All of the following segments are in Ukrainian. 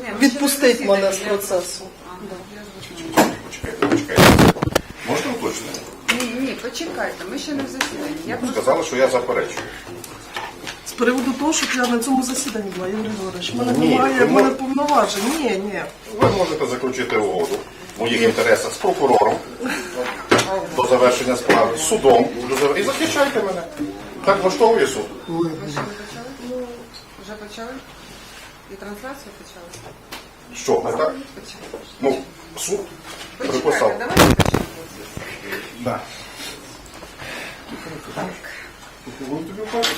Засідані, мене з процесу. Почекайте, почекайте. Можна уточнити? Ні, ні, почекайте, ми ще не в засіданні. Я просто сказали, що я заперечую. З приводу того, щоб я на цьому засіданні була, Юрій Григорович, в мене Ні, немає мене повноважень. Ні, ні. Ви можете заключити угоду в моїх інтересах з прокурором до завершення справи, з судом до і захищайте мене. Так влаштовує суд. ви ще почали? Вже почали? І трансляцію почали? Що, не так? Почали. Ну, суд Почекайте, приписав. давайте почнемо. Да. Ви тобі кажете?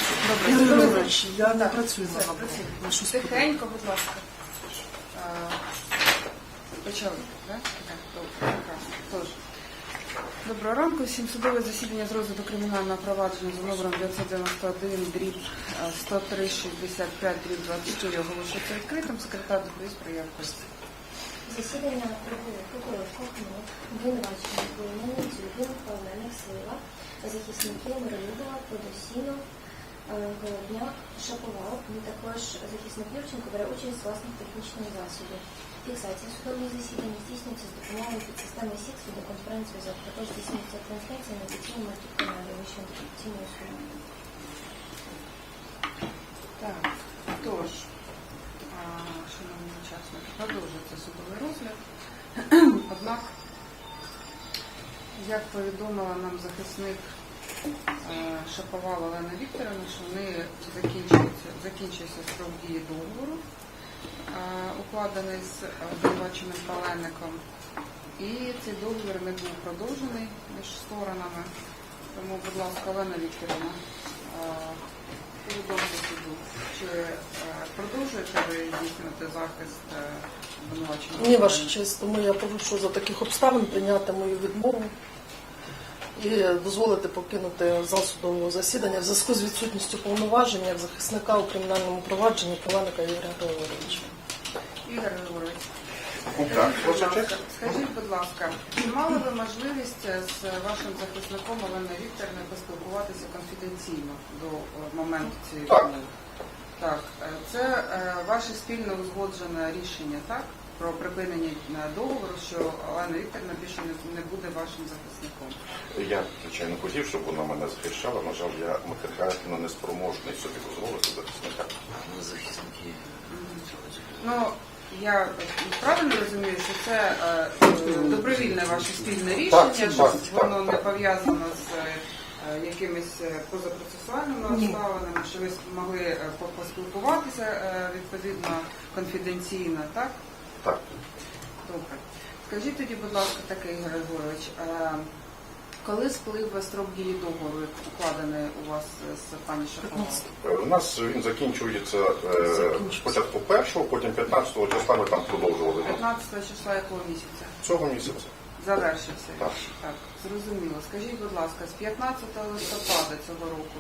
Юрій Григорович, я не працюю на роботу. Ви що спитали? Тихенько, будь ласка. А, Почали, так? Так, добре, прекрасно. Тож, Доброго ранку. Всім судове засідання з розгляду кримінального провадження за номером 991 дріб 103 65 дріб 24 оголошується відкритим. Секретар доповість про явку. Засідання прокурор прокурор Кохнук, обвинувачення Кулінина, Дзюбін, Павленик, Слива, захисники Миролюбова, Подосіно, Голодняк, Шаповал, також захисник Юрченко бере участь власних технічних засобів. Фіксація судових засідань здійснюється з допомогою підсистеми СІК судоконференцзв'язок, також здійснюється трансляція на офіційному каналі Вищої антикорупційної суду. Так, тож, шановні учасники, продовжується судовий розгляд. Однак, як повідомила нам захисник е, Шаповал Олена Вікторовна, що в неї закінчується, строк дії договору, укладений з обвинуваченим Паленником. І цей договір не був продовжений між сторонами. Тому, будь ласка, Олена Вікторівна, е, повідомте суду, чи е, продовжуєте ви здійснювати захист е, обвинуваченого? Ні, ваша честь, тому я прошу за таких обставин прийняти мою відмову і дозволити покинути зал судового засідання в зв'язку з відсутністю повноважень як захисника у кримінальному провадженні Павленика Ігоря Григоровича. Ігор Григорович, Ну, скажіть, будь ласка, скажіть, будь ласка, чи мали ви можливість е, з вашим захисником Оленою Вікторівною поспілкуватися конфіденційно до е, моменту цієї Так. Так, е, це е, ваше спільне узгоджене рішення, так? Про припинення е, договору, що Олена Вікторівна більше не, не буде вашим захисником. Я, звичайно, хотів, щоб вона мене захищала. На жаль, я матеріально неспроможний собі дозволити захисника. захисники Ну, я правильно розумію, що це е, добровільне ваше спільне рішення, Так, що так, воно так, не пов'язано з е, якимись позапроцесуальними обставинами, що ви могли поспілкуватися відповідно конфіденційно, так? Так. Добре. Скажіть тоді, будь ласка, таке, Ігор Григорович, е, коли сплив строк дії договору, як укладений у вас з пані Шаповалом? Е, У нас він закінчується е, спочатку першого, потім 15-го числа ми там продовжували 15 числа якого місяця? цього місяця. Завершився. Так. так, зрозуміло. Скажіть, будь ласка, з 15 листопада цього року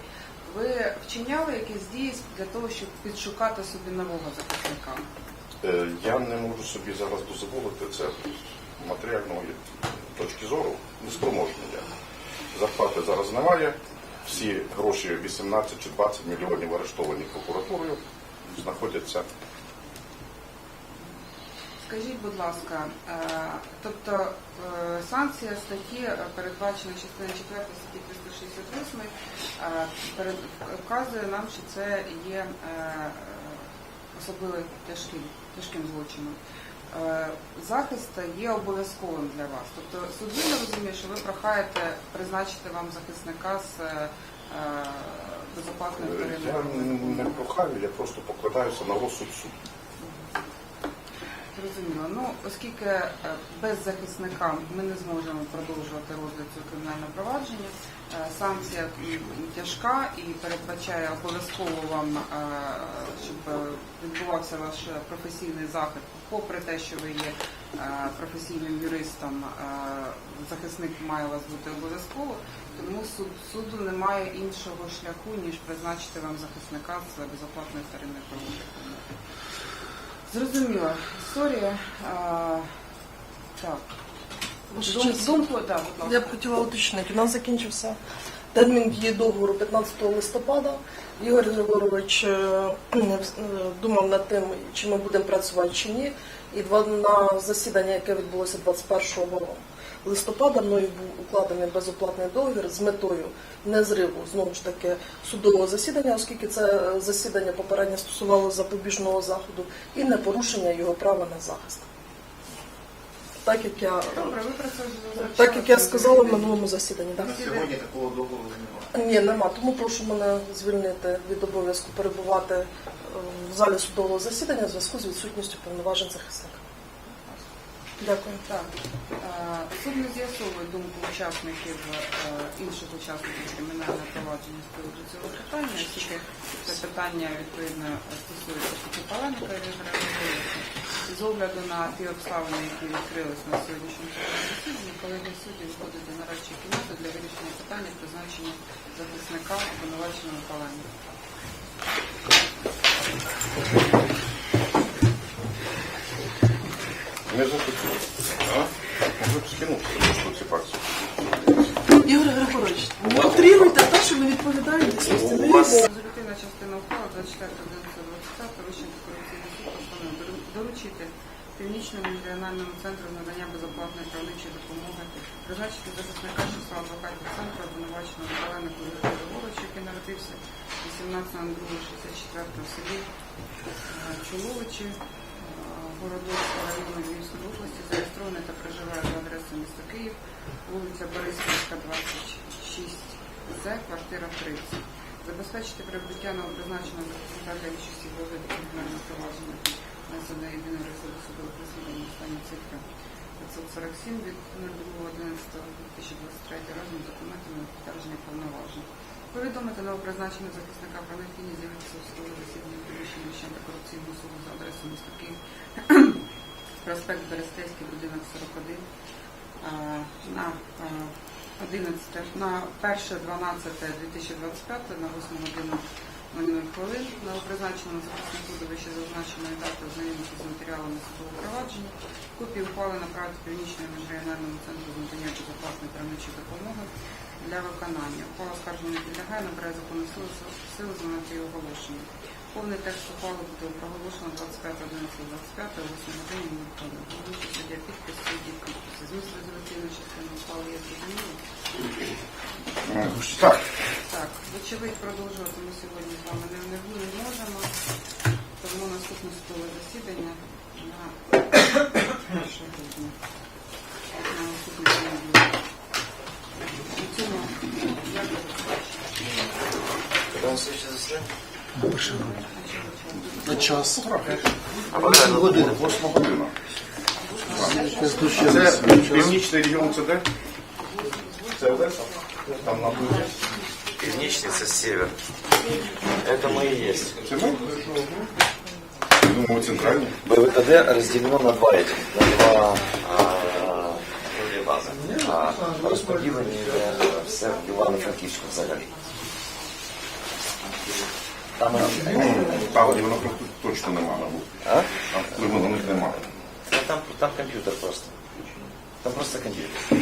ви вчиняли якісь дії для того, щоб підшукати собі нового захисника? Е, Я не можу собі зараз дозволити це матеріальної точки зору, неспроможний я. Зарплати зараз немає. Всі гроші 18 чи 20 мільйонів арештовані прокуратурою знаходяться. Скажіть, будь ласка, е, тобто е, санкція статті передбачена частиною 4 статті 368 е, перед, вказує нам, що це є особливо тяжким, тяжким злочином. Е, Захист є обов'язковим для вас. Тобто судді не розуміє, що ви прохаєте призначити вам захисника з е, безоплатною Е, Я не прохаю, я просто покладаюся на розсуд суду. Зрозуміло. Ну, оскільки е, без захисника ми не зможемо продовжувати розгляд цього кримінального провадження, е, санкція тяжка і передбачає обов'язково вам, е, щоб відбувався ваш професійний захист, попри те, що ви є професійним юристом, захисник має у вас бути обов'язково, тому суд, суду немає іншого шляху, ніж призначити вам захисника з безоплатної вторинної правоохоронної. Зрозуміла історія. А, так. Дум, думку, да, будь ласка. Я б хотіла уточнити. У нас закінчився Термін дії договору 15 листопада. Ігор Григорович е, е, думав над тим, чи ми будемо працювати чи ні. І два- на засідання, яке відбулося 21 листопада, мною був укладений безоплатний договір з метою незриву знову ж таки судового засідання, оскільки це е, засідання попередньо стосувало запобіжного заходу, і не порушення його права на захист. Так як я, Добре, ви про це так як я сказала в минулому засіданні. Так? Сьогодні такого договору немає. Ні, нема. Тому прошу мене звільнити від обов'язку перебувати е, в залі судового засідання в зв'язку з відсутністю повноважень захисника. Дякую. Так, суд не з'ясовує думку учасників, е, інших учасників кримінального провадження з приводу цього питання, оскільки це питання відповідно стосується Паленка і Ігоря З огляду на ті обставини, які відкрились на сьогоднішньому засіданні, колеги судді виходить до нарадчої кімнати для вирішення питання призначення захисника обвинуваченого Паленка. Не захотів. А? Може б скинув, що ці пакси. Ігор Григорович, не утримуйте те, що ви відповідаєте дійсності. Не. Резолютивна частина ухвали 24.11.25 Вищий антикорупційний суд постановив доручити Північному регіональному центру надання безоплатної правничої допомоги призначити захисника числа адвокатів центру обвинуваченого Ігоря Григоровича, який народився 18.02.64 в селі е, Чуловичі е, Городоцького району Львівської області, зареєстрований та проживає за адресою міста Київ, вулиця Бориспільська, 26 З, квартира 30. Забезпечити прибуття на призначеного захисника для участі в розгляді кримінального провадження внесено єдине розгляду судового засідання останні цифри 547 від 02.11.2023 разом з документами на підтвердження повноважень. Повідомити новопризначеного захисника з'явитися у судове засідання приміщення Вищого антикорупційного суду за адресою міста Київ, проспект Берестейський, будинок 41, а, на а, 11, на 1.12.2025 на 8 годину 00 хвилин. Новопризначеному захиснику до вище зазначеної дати ознайомитися з матеріалами судового провадження. Копії ухвали направити Північному міжрегіональному центру надання безоплатної правничої допомоги для виконання. Ухвала скарження не підлягає, набирає законну силу, силу з моменту її оголошення. Повний текст ухвали буде проголошено 25.11.25 о 8 годині 00 хвилин. Головуючий суддя підпис, судді підписи. Зміст резолюційної частини ухвали є зрозуміло? Так. Так, вочевидь, продовжувати ми сьогодні з вами не, не, не можемо. Тому наступне судове засідання на 1 грудня. На наступний Когда он следующее заседание? На час. А пока на годину. Восьма година. Це північний регіон, це де? Це Одеса? Там на Пивничница север. Это мы и есть. Це ми? Я думаю, центральний. БВКД разделено на два этих, на два а, вроде бази. А розподілені йде все в Івано-Франківську взагалі. Там, Ну, там воно точно нема, мабуть. а? Там впливу на них немає. Ну, там, там комп'ютер просто. Там просто комп'ютер.